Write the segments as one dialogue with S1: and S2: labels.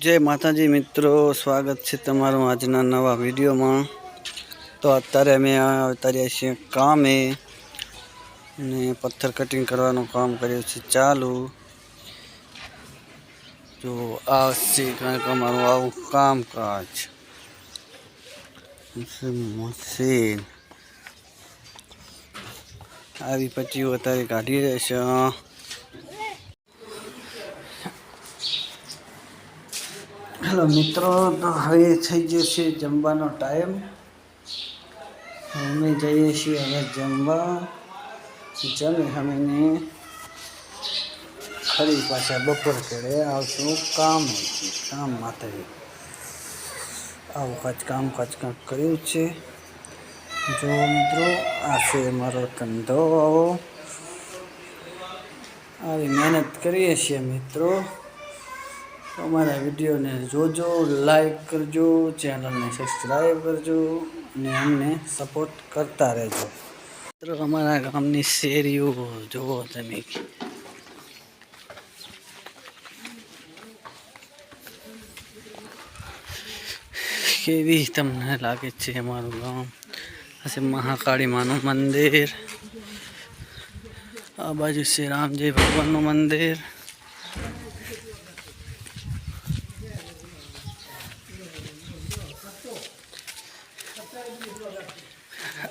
S1: જય માતાજી મિત્રો, સ્વાગત છે તમારું આજના નવા વિડીયોમાં. તો અત્યારે અમે અવતાર્યા છીએ કામે અને પથ્થર કટિંગ કરવાનું કામ કર્યું છે ચાલુ. જો આ છે કંઈક અમારું આવું કામકાજ. મશીન આવી પછી અત્યારે કાઢી રહેશે હેલો મિત્રો, તો હવે થઈ ગયો છે જમવાનો ટાઈમ. અમે જઈએ છીએ હવે જમવા. જમી અમેને ફરી પાછા બપોર ઘરે આવશું કામ કામ માટે આવું કામકાજ કાંક કર્યું છે. જો મિત્રો, આ છે મારો ધંધો. આવો આવી મહેનત કરીએ છીએ મિત્રો. અમારા વિડીયોને જોજો લાઈક કરજો ચેનલને સબસ્ક્રાઈબ કરજો અને અમને સપોર્ટ કરતા રહેજો મિત્રો અમારા ગામની શેરીઓ જુઓ તમે કેવી તમને લાગે છે અમારું ગામ આ છે મહાકાળી માનું મંદિર આ બાજુ છે રામજી ભગવાનનું મંદિર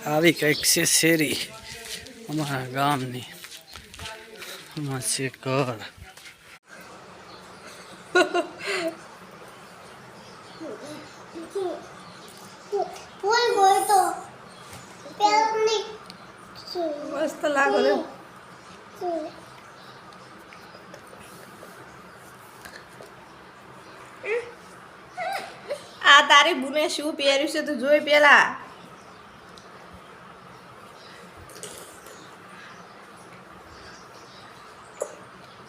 S1: આવી કંઈક છે શેરી. અમારા ગામની. આમાં છે ઘર.
S2: મસ્ત લાગો આ તારી બુને શું પહેર્યું છે તું જોઈ પેલા?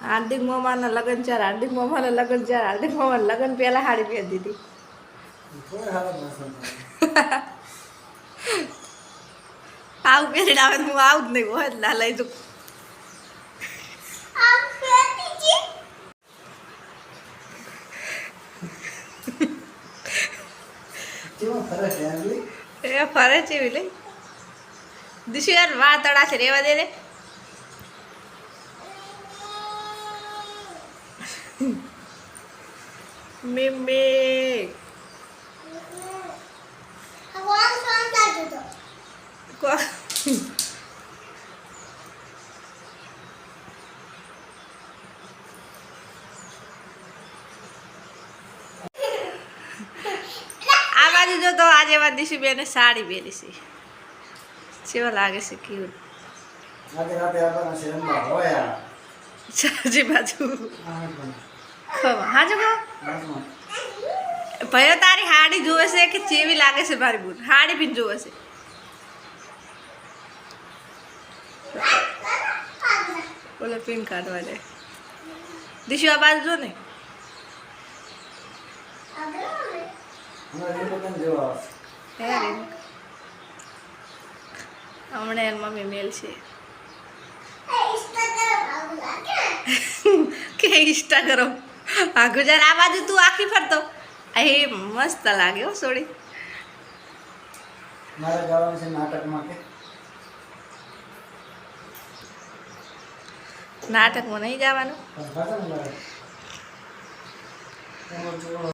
S2: હાર્દિક મામાના લગ્ન ચાર હાર્દિક મામાના લગ્ન ચાર હાર્દિક મામાના લગ્ન પહેલા સાડી પહેરી દીધી આવું પહેરી આવે હું આવું જ નહીં હોય ના લઈ
S3: છે
S2: એ ફરે છે દિશુ યાર વાળ તળા છે રેવા દે રે
S3: જતો
S2: કો- આ બાજુ જો તો આજે એમાં દિશુ બેને સાડી પહેરી છે. કેવો લાગે છે ક્યુટ
S1: રાતે રાતે હોયા
S2: બાજુ. હાજુ કહો ભાઈઓ તારી હાડી જોવે છે કે ચેવી લાગે છે મારી બુન હાડી બી જોવે છે. બોલે પિન કાઢવા દે. દિશુ આ બાજુ જો ને.
S1: હમણાં
S2: એમ મમ્મી મેલ છે. કે ઇન્સ્ટાગ્રામ આ ગુજરાત આ બાજુ તું આખી ફરતો એ મસ્ત લાગે હો સોડી.
S1: મારે જવાનું છે નાટકમાં કે
S2: નાટકમાં નહીં જવાનું?